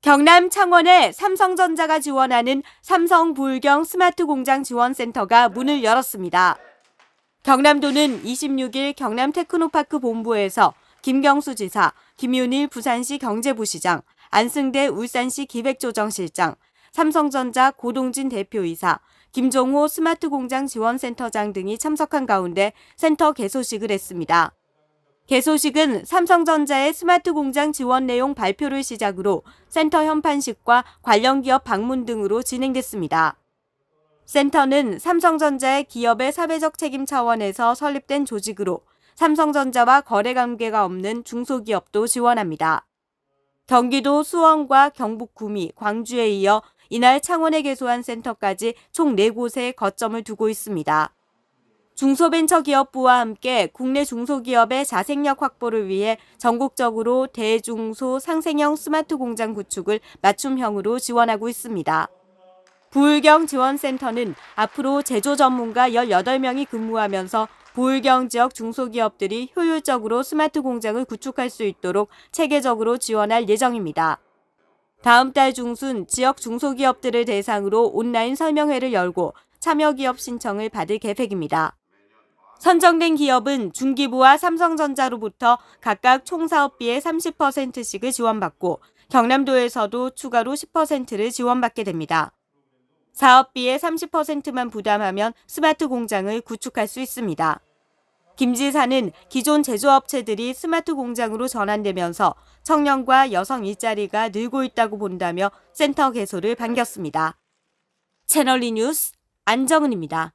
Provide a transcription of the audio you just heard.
경남 창원에 삼성전자가 지원하는 삼성 부울경 스마트 공장 지원센터가 문을 열었습니다. 경남도는 26일 경남 테크노파크 본부에서 김경수 지사, 김윤일 부산시 경제부시장, 안승대 울산시 기획조정실장, 삼성전자 고동진 대표이사, 김종호 스마트 공장 지원센터장 등이 참석한 가운데 센터 개소식을 했습니다. 개소식은 삼성전자의 스마트 공장 지원 내용 발표를 시작으로 센터 현판식과 관련 기업 방문 등으로 진행됐습니다. 센터는 삼성전자의 기업의 사회적 책임 차원에서 설립된 조직으로 삼성전자와 거래 관계가 없는 중소기업도 지원합니다. 경기도 수원과 경북 구미, 광주에 이어 이날 창원에 개소한 센터까지 총 4곳에 거점을 두고 있습니다. 중소벤처기업부와 함께 국내 중소기업의 자생력 확보를 위해 전국적으로 대중소 상생형 스마트 공장 구축을 맞춤형으로 지원하고 있습니다. 부울경 지원센터는 앞으로 제조 전문가 18명이 근무하면서 부울경 지역 중소기업들이 효율적으로 스마트 공장을 구축할 수 있도록 체계적으로 지원할 예정입니다. 다음 달 중순 지역 중소기업들을 대상으로 온라인 설명회를 열고 참여 기업 신청을 받을 계획입니다. 선정된 기업은 중기부와 삼성전자로부터 각각 총 사업비의 30%씩을 지원받고 경남도에서도 추가로 10%를 지원받게 됩니다. 사업비의 30%만 부담하면 스마트 공장을 구축할 수 있습니다. 김 지사는 기존 제조업체들이 스마트 공장으로 전환되면서 청년과 여성 일자리가 늘고 있다고 본다며 센터 개소를 반겼습니다. 채널리 뉴스 안정은입니다.